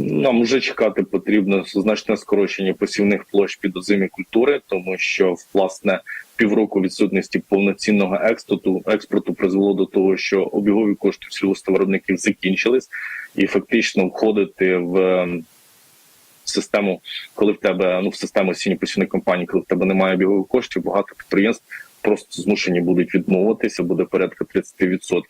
Нам вже чекати потрібно значне скорочення посівних площ під озимі культури, тому що власне півроку відсутності повноцінного експорту експорту призвело до того, що обігові кошти сільгоспвиробників закінчились, і фактично входити в ем, систему, коли в тебе ну в систему осінньо посівних компаній, коли в тебе немає обігових коштів, багато підприємств просто змушені будуть відмовитися, буде порядка 30%.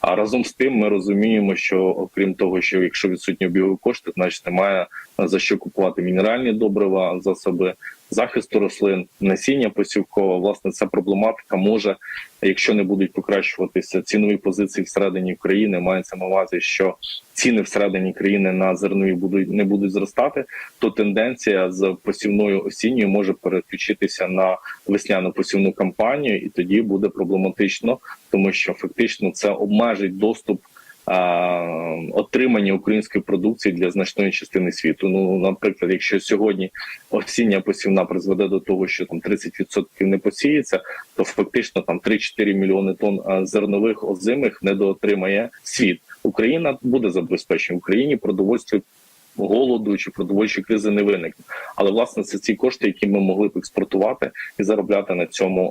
А разом з тим ми розуміємо, що окрім того, що якщо відсутні обігові кошти, значить немає за що купувати мінеральні добрива, засоби захисту рослин, насіння посівкове. Власне, ця проблематика може, якщо не будуть покращуватися цінові позиції всередині країни, мається на увазі, що ціни всередині країни на зернові будуть не будуть зростати, то тенденція з посівною осінньою може переключитися на весняну посівну кампанію, і тоді буде проблематично, тому що фактично це обмежить доступ. Отримання української продукції для значної частини світу. Ну, наприклад, якщо сьогодні осіння посівна призведе до того, що там 30% не посіється, то фактично там 3-4 мільйони тонн зернових озимих недоотримає світ. Україна буде забезпечена. Україні продовольство голоду чи продовольчої кризи не виникне. Але власне це ці кошти, які ми могли б експортувати і заробляти на цьому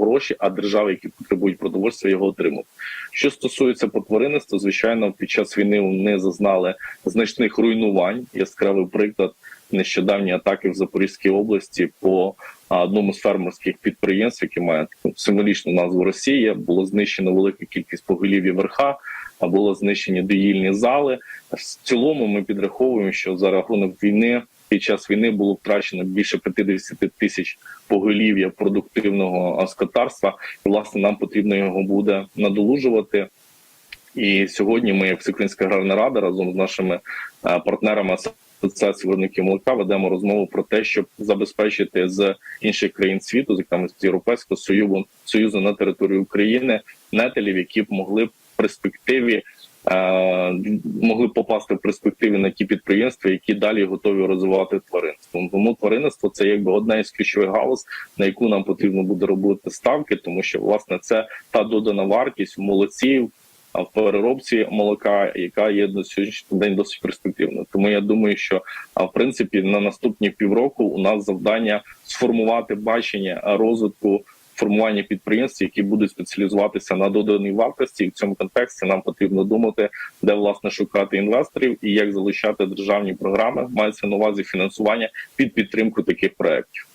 гроші. А держави, які потребують продовольства, його отримують. Що стосується потворинництва, звичайно, під час війни вони зазнали значних руйнувань. Яскравий приклад нещодавні атаки в Запорізькій області по одному з фермерських підприємств, яке має таку символічну назву Росія, було знищено велика кількість поголів'я верха, було знищені доїльні зали. В цілому ми підраховуємо, що за рахунок війни під час війни було втрачено більше 50 тисяч поголів'я продуктивного скотарства. І власне нам потрібно його буде надолужувати. І сьогодні ми, як Всеукраїнська аграрна рада, разом з нашими е, партнерами Асоціації виробників молока ведемо розмову про те, щоб забезпечити з інших країн світу, зокрема з Європейського союзу союзу на території України, нетелів, які б могли б перспективі. е, Могли попасти в перспективі на ті підприємства, які далі готові розвивати тваринство. Тому тваринництво це якби одна із ключових галузь, на яку нам потрібно буде робити ставки, тому що власне це та додана вартість молодців, а в переробці молока, яка є на сьогоднішній день досить перспективною. Тому я думаю, що в принципі на наступні півроку у нас завдання сформувати бачення розвитку. Формування підприємств, які будуть спеціалізуватися на доданій вартості, і в цьому контексті нам потрібно думати, де власне шукати інвесторів і як залучати державні програми. Мається на увазі фінансування під підтримку таких проєктів.